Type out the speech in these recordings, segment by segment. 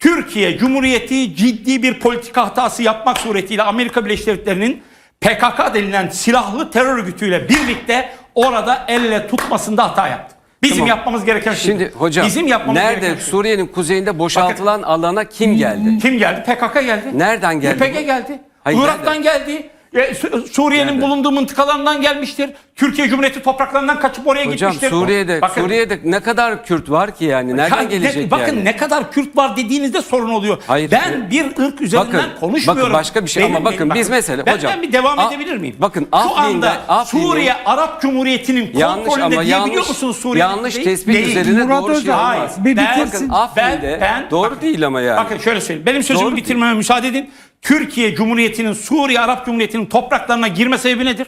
Türkiye Cumhuriyeti ciddi bir politika hatası yapmak suretiyle Amerika Birleşik Devletleri'nin PKK denilen silahlı terör örgütüyle birlikte orada elle tutmasında hata yaptı. Bizim Tamam. yapmamız gereken şey. Şimdi hocam Bizim yapmamız nerede gereken şey. Suriye'nin kuzeyinde boşaltılan alana kim geldi? Kim geldi? PKK geldi. Nereden geldi YPG bu? geldi. Hayır, Irak'tan geldi. E, Su- Suriye'nin Nerede? bulunduğu mıntıkalarından gelmiştir. Türkiye Cumhuriyeti topraklarından kaçıp oraya Hocam gitmiştir. Suriye'de Bakın, Suriye'de ne kadar Kürt var ki yani nereden Ya ne- gelecek bakın yani? ne kadar Kürt var dediğinizde sorun oluyor. Hayır. ben bir ırk üzerinden Bakın, konuşmuyorum. bakın başka bir şey ama bakın biz mesela- ben, hocam, ben bir devam A- edebilir miyim? bakın Şu Afrin'de- anda Afrin'de- Suriye Arap Cumhuriyeti'nin kontrolünde diyebiliyor yanlış musunuz Suriye? yanlış Değil. tespit Değil. üzerine Murat doğru şey olmaz. bir Ben-. Bakın Afrin'de doğru değil ama yani. Bakın şöyle söyleyeyim. Benim sözümü bitirmeme müsaade edin. Türkiye Cumhuriyeti'nin Suriye Arap Cumhuriyeti'nin topraklarına girme sebebi nedir?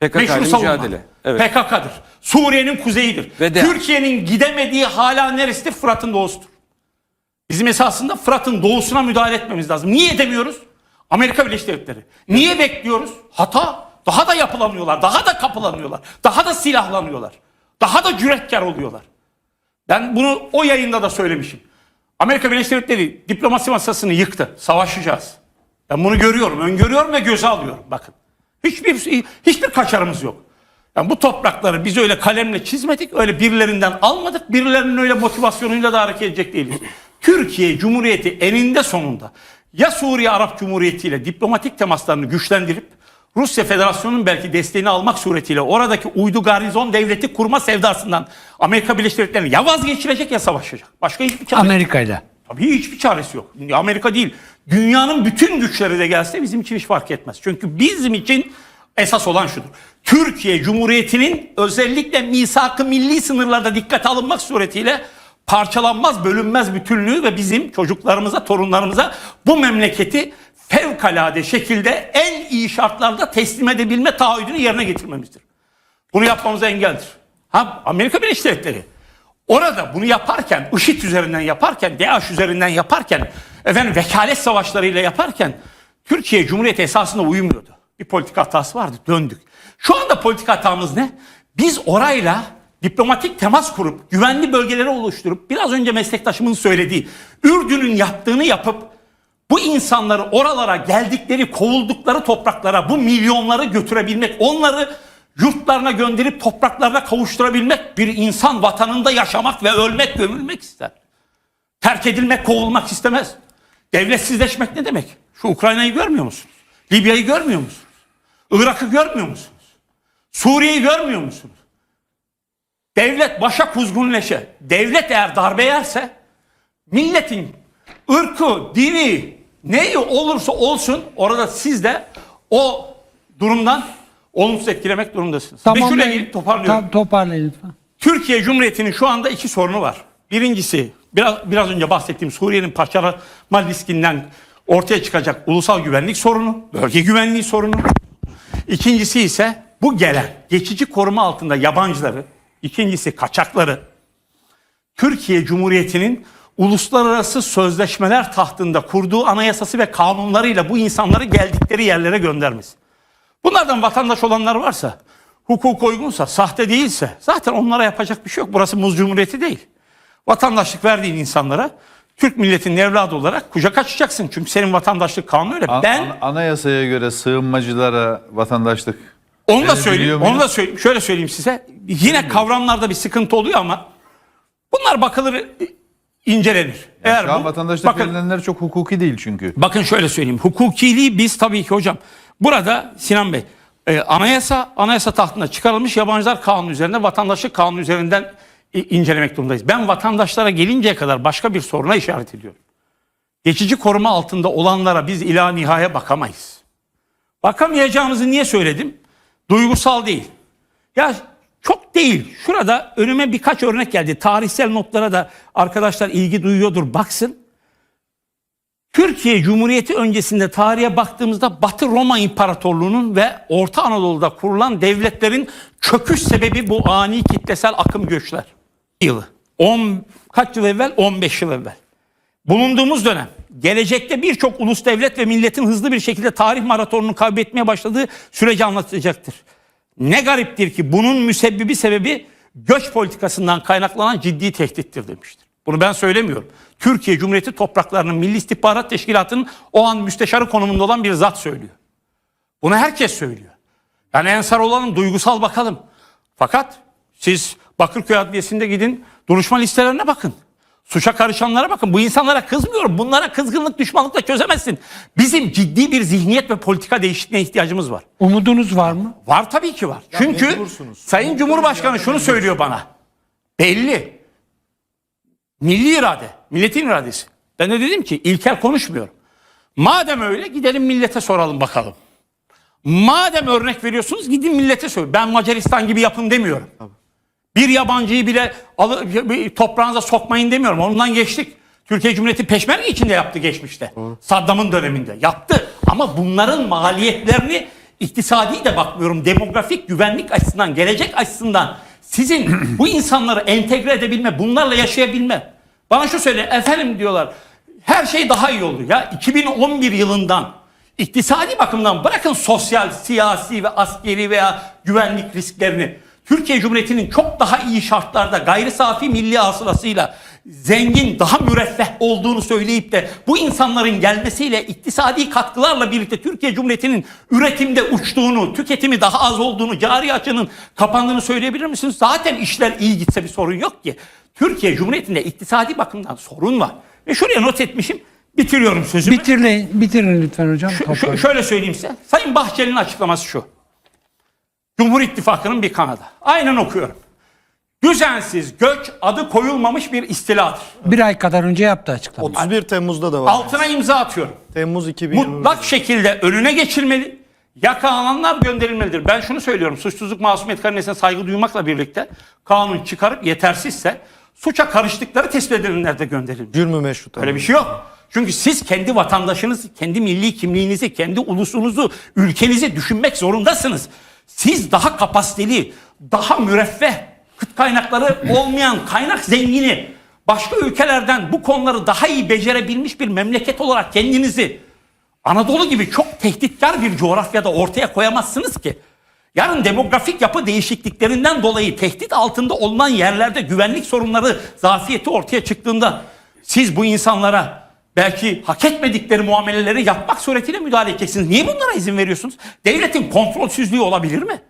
PKK Meşru savunma. mücadele. Evet. PKK'dır. Suriye'nin kuzeyidir. Türkiye'nin gidemediği hala neresidir? Fırat'ın doğusudur. Bizim esasında Fırat'ın doğusuna müdahale etmemiz lazım. Niye edemiyoruz? Amerika Birleşik Devletleri. Niye bekliyoruz? Hata. Daha da yapılanıyorlar. Daha da kapılanıyorlar. Daha da silahlanıyorlar. Daha da cüretkar oluyorlar. Ben bunu o yayında da söylemişim. Amerika Birleşik Devletleri diplomasi masasını yıktı. Savaşacağız. Ben bunu görüyorum, öngörüyorum ve göze alıyorum. Bakın. Hiçbir hiçbir kaçarımız yok. Yani bu toprakları biz öyle kalemle çizmedik, öyle birilerinden almadık, birilerinin öyle motivasyonuyla da hareket edecek değiliz. Türkiye Cumhuriyeti eninde sonunda ya Suriye Arap Cumhuriyeti ile diplomatik temaslarını güçlendirip Rusya Federasyonu'nun belki desteğini almak suretiyle oradaki uydu garizon devleti kurma sevdasından Amerika Birleşik Devletleri'ni ya vazgeçirecek ya savaşacak. Başka hiçbir çare yok. Amerika ile. Tabii hiçbir çaresi yok. Amerika değil. Dünyanın bütün güçleri de gelse bizim için hiç fark etmez. Çünkü bizim için esas olan şudur. Türkiye Cumhuriyeti'nin özellikle misak-ı milli sınırlarda dikkate alınmak suretiyle parçalanmaz, bölünmez bütünlüğü ve bizim çocuklarımıza, torunlarımıza bu memleketi fevkalade şekilde en iyi şartlarda teslim edebilme taahhüdünü yerine getirmemizdir. Bunu yapmamıza engeldir. Ha Amerika Birleşik Devletleri orada bunu yaparken, IŞİD üzerinden yaparken, DAEŞ üzerinden yaparken, efendim vekalet savaşlarıyla yaparken Türkiye Cumhuriyeti esasında uyumuyordu. Bir politika hatası vardı, döndük. Şu anda politika hatamız ne? Biz orayla diplomatik temas kurup, güvenli bölgeleri oluşturup, biraz önce meslektaşımın söylediği, Ürdün'ün yaptığını yapıp, bu insanları oralara geldikleri, kovuldukları topraklara bu milyonları götürebilmek, onları yurtlarına gönderip topraklarına kavuşturabilmek bir insan vatanında yaşamak ve ölmek, gömülmek ister. Terk edilmek, kovulmak istemez. Devletsizleşmek ne demek? Şu Ukrayna'yı görmüyor musunuz? Libya'yı görmüyor musunuz? Irak'ı görmüyor musunuz? Suriye'yi görmüyor musunuz? Devlet başa kuzgunleşe, devlet eğer darbe yerse milletin ırkı, dini neyi olursa olsun orada siz de o durumdan olumsuz etkilemek durumdasınız. Ve şöyle ilgili toparlıyorum. Tam toparlayın lütfen. Türkiye Cumhuriyeti'nin şu anda iki sorunu var. Birincisi biraz, biraz önce bahsettiğim Suriye'nin parçalama riskinden ortaya çıkacak ulusal güvenlik sorunu, bölge güvenliği sorunu. İkincisi ise bu gelen geçici koruma altında yabancıları, ikincisi kaçakları Türkiye Cumhuriyeti'nin uluslararası sözleşmeler tahtında kurduğu anayasası ve kanunlarıyla bu insanları geldikleri yerlere göndermesi. Bunlardan vatandaş olanlar varsa, hukuk uygunsa, sahte değilse zaten onlara yapacak bir şey yok. Burası muz cumhuriyeti değil. Vatandaşlık verdiğin insanlara Türk milletinin evladı olarak kucak açacaksın. Çünkü senin vatandaşlık kanunu öyle. An- ben an- anayasaya göre sığınmacılara vatandaşlık onu da söyleyeyim. Onu da söyleyeyim. Şöyle söyleyeyim size. Yine kavramlarda bir sıkıntı oluyor ama bunlar bakılır incelenir. Eğer Şu an bu- vatandaşlık bakın, verilenler çok hukuki değil çünkü. Bakın şöyle söyleyeyim. Hukukiliği biz tabii ki hocam. Burada Sinan Bey e, anayasa anayasa tahtına çıkarılmış yabancılar kanunu üzerinde vatandaşlık kanunu üzerinden incelemek durumundayız. Ben vatandaşlara gelinceye kadar başka bir soruna işaret ediyorum. Geçici koruma altında olanlara biz ila nihaya bakamayız. Bakamayacağımızı niye söyledim? Duygusal değil. Ya çok değil. Şurada önüme birkaç örnek geldi. Tarihsel notlara da arkadaşlar ilgi duyuyordur. Baksın. Türkiye Cumhuriyeti öncesinde tarihe baktığımızda Batı Roma İmparatorluğu'nun ve Orta Anadolu'da kurulan devletlerin çöküş sebebi bu ani kitlesel akım göçler. Yılı. 10 kaç yıl evvel? 15 yıl evvel. Bulunduğumuz dönem gelecekte birçok ulus devlet ve milletin hızlı bir şekilde tarih maratonunu kaybetmeye başladığı süreci anlatacaktır. Ne gariptir ki bunun müsebbibi sebebi göç politikasından kaynaklanan ciddi tehdittir demiştir. Bunu ben söylemiyorum. Türkiye Cumhuriyeti topraklarının Milli İstihbarat Teşkilatı'nın o an müsteşarı konumunda olan bir zat söylüyor. Bunu herkes söylüyor. Yani ensar olalım, duygusal bakalım. Fakat siz Bakırköy Adliyesi'nde gidin, duruşma listelerine bakın. Suça karışanlara bakın. Bu insanlara kızmıyorum. Bunlara kızgınlık, düşmanlıkla çözemezsin. Bizim ciddi bir zihniyet ve politika değişikliğine ihtiyacımız var. Umudunuz var mı? Var tabii ki var. Çünkü mecbursunuz. Sayın Cumhurbaşkanı şunu söylüyor bana. Belli. Milli irade, milletin iradesi. Ben de dedim ki ilkel konuşmuyorum. Madem öyle gidelim millete soralım bakalım. Madem örnek veriyorsunuz gidin millete söyleyin. Ben Macaristan gibi yapın demiyorum. Bir yabancıyı bile toprağınıza sokmayın demiyorum. Ondan geçtik. Türkiye Cumhuriyeti peşmerge içinde yaptı geçmişte. Saddam'ın döneminde yaptı. Ama bunların maliyetlerini iktisadi de bakmıyorum. Demografik güvenlik açısından, gelecek açısından sizin bu insanları entegre edebilme, bunlarla yaşayabilme. Bana şu söyle efendim diyorlar. Her şey daha iyi oldu ya. 2011 yılından iktisadi bakımdan bırakın sosyal, siyasi ve askeri veya güvenlik risklerini. Türkiye Cumhuriyeti'nin çok daha iyi şartlarda gayri safi milli hasılasıyla zengin, daha müreffeh olduğunu söyleyip de bu insanların gelmesiyle iktisadi katkılarla birlikte Türkiye Cumhuriyeti'nin üretimde uçtuğunu, tüketimi daha az olduğunu, cari açının kapandığını söyleyebilir misiniz? Zaten işler iyi gitse bir sorun yok ki. Türkiye Cumhuriyeti'nde iktisadi bakımdan sorun var. Ve şuraya not etmişim. Bitiriyorum sözümü. Bitirin, bitirin lütfen hocam. Şu- şöyle söyleyeyim size. Sayın Bahçeli'nin açıklaması şu. Cumhur İttifakı'nın bir kanadı. Aynen okuyorum. Düzensiz göç adı koyulmamış bir istiladır. Bir ay kadar önce yaptı açıklama. 31 Temmuz'da da var. Altına imza atıyorum. Temmuz 2020. Mutlak şekilde önüne geçilmeli. Yakalananlar gönderilmelidir. Ben şunu söylüyorum. Suçsuzluk masumiyet karinesine saygı duymakla birlikte kanun çıkarıp yetersizse suça karıştıkları tespit edilenler de gönderilmeli. Cürmü meşrut. Öyle bir şey yok. Çünkü siz kendi vatandaşınız, kendi milli kimliğinizi, kendi ulusunuzu, ülkenizi düşünmek zorundasınız. Siz daha kapasiteli, daha müreffeh, kıt kaynakları olmayan, kaynak zengini, başka ülkelerden bu konuları daha iyi becerebilmiş bir memleket olarak kendinizi Anadolu gibi çok tehditkar bir coğrafyada ortaya koyamazsınız ki. Yarın demografik yapı değişikliklerinden dolayı tehdit altında olunan yerlerde güvenlik sorunları, zafiyeti ortaya çıktığında siz bu insanlara belki hak etmedikleri muameleleri yapmak suretiyle müdahale edeceksiniz. Niye bunlara izin veriyorsunuz? Devletin kontrolsüzlüğü olabilir mi?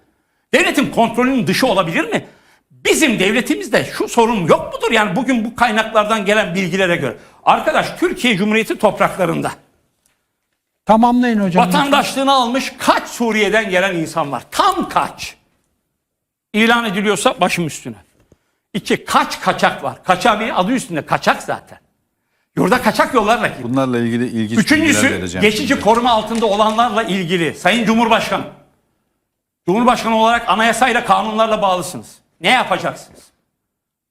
Devletin kontrolünün dışı olabilir mi? Bizim devletimizde şu sorun yok mudur? Yani bugün bu kaynaklardan gelen bilgilere göre. Arkadaş Türkiye Cumhuriyeti topraklarında Tamamlayın hocam. Vatandaşlığını almış kaç Suriye'den gelen insan var? Tam kaç? İlan ediliyorsa başım üstüne. İki, kaç kaçak var? Kaçak bir adı üstünde kaçak zaten. Yurda kaçak yollarla girdi. Bunlarla ilgili ilginç Üçüncüsü geçici şimdi. koruma altında olanlarla ilgili. Sayın Cumhurbaşkanı. Cumhurbaşkanı olarak anayasayla kanunlarla bağlısınız. Ne yapacaksınız?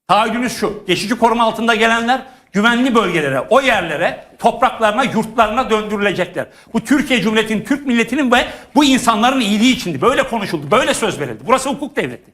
Taahhüdünüz şu. Geçici koruma altında gelenler güvenli bölgelere, o yerlere, topraklarına, yurtlarına döndürülecekler. Bu Türkiye Cumhuriyeti'nin, Türk milletinin ve bu insanların iyiliği içindi. Böyle konuşuldu, böyle söz verildi. Burası hukuk devleti.